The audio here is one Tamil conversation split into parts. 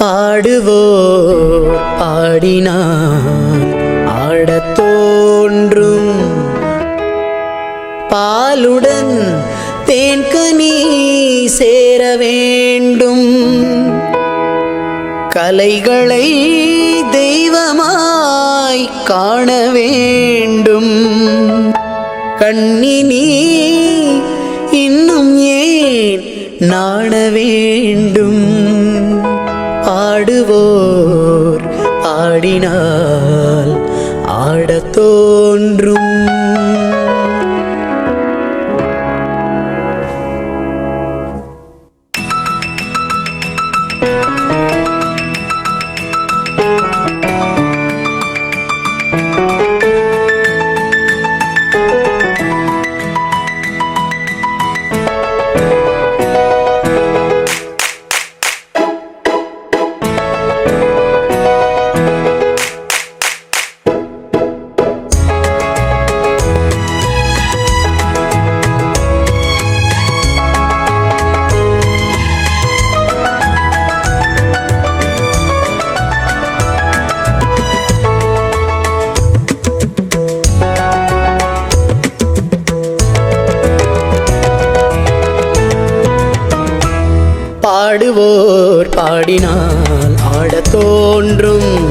பாடுவோ பாடினான் ஆடத் தோன்றும். பாலுடன் தேன்கனி சேர வேண்டும். கலைகளை தெய்வமாய் காண வேண்டும். கண்ணினி இன்னும் ஏன் நாண வேண்டும்? பாடுவோர் பாடினால் ஆடத் தோன்றும். பாடுவோர் பாடினால் ஆடத் தோன்றும்.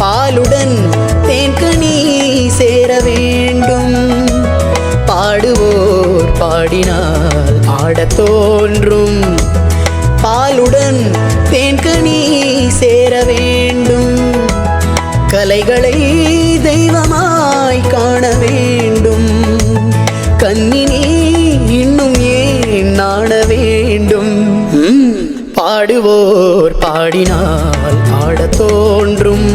பாலுடன் தேன்கனி சேர வேண்டும். பாடுவோர் பாடினால் ஆடத் தோன்றும். பாலுடன் தேன்கனி சேர வேண்டும். கலைகளை தெய்வமாய் காண வேண்டும். கண்ணினி பாடுவோர் பாடினால் ஆடத் தோன்றும்.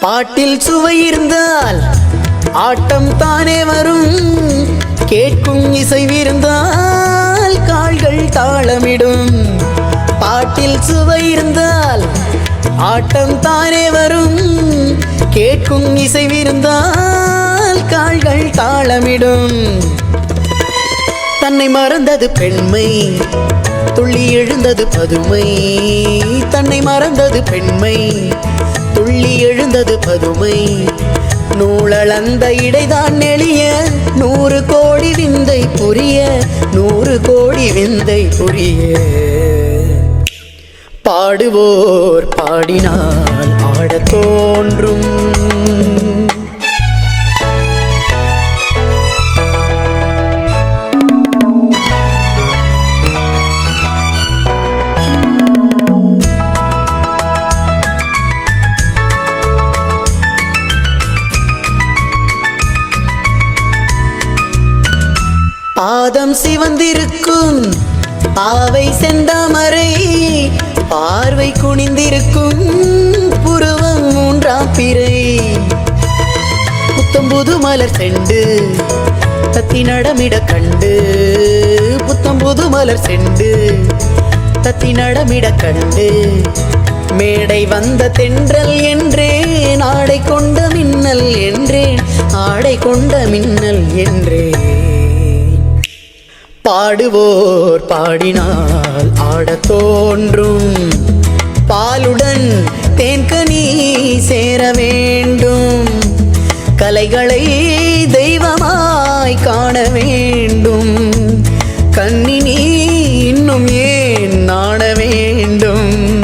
பாட்டில் சுவை இருந்த ஆட்டம் தானே வரும். கேட்கும் இசை விருந்தால் கால்கள் தாளமிடும். பாட்டில் சுவை இருந்தால் ஆட்டம் தானே வரும். கேட்கும் இசை விருந்தால் கால்கள் தாளமிடும். தன்னை மறந்தது பெண்மை துள்ளி எழுந்தது பதுமை. தன்னை மறந்தது பெண்மை துள்ளி எழுந்தது பதுமை. நூழளந்த இடைதான் நெளிய நூறு கோடி விந்தை புரிய நூறு கோடி விந்தை புரிய. பாடுவோர் பாடினால் ஆடத் தோன்றும். பாதம் சிவந்திருக்கும். பாவை செந்தாமரை பார்வை குனிந்திருக்கும். புருவம் மூன்றாம் பிறை. புத்தம்புது மலர் செண்டு தத்தி நடமிட கண்டு. புத்தம்புது மலர் செண்டு தத்தி நடமிட கண்டு. மேடை வந்த தென்றல் என்றேன் ஆடை கொண்ட மின்னல் என்றேன் ஆடை கொண்ட மின்னல் என்றேன் பாடுவோர் பாடினால் ஆடத் தோன்றும். பாலுடன் தேன்கனி சேர வேண்டும். கலைகளை தெய்வமாய் காண வேண்டும். கண்ணினி இன்னும் ஏன் நாண வேண்டும்?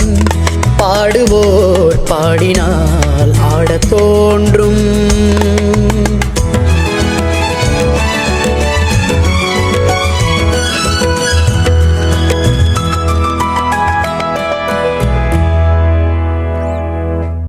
பாடுவோர் பாடினால் ஆடத் தோன்றும்.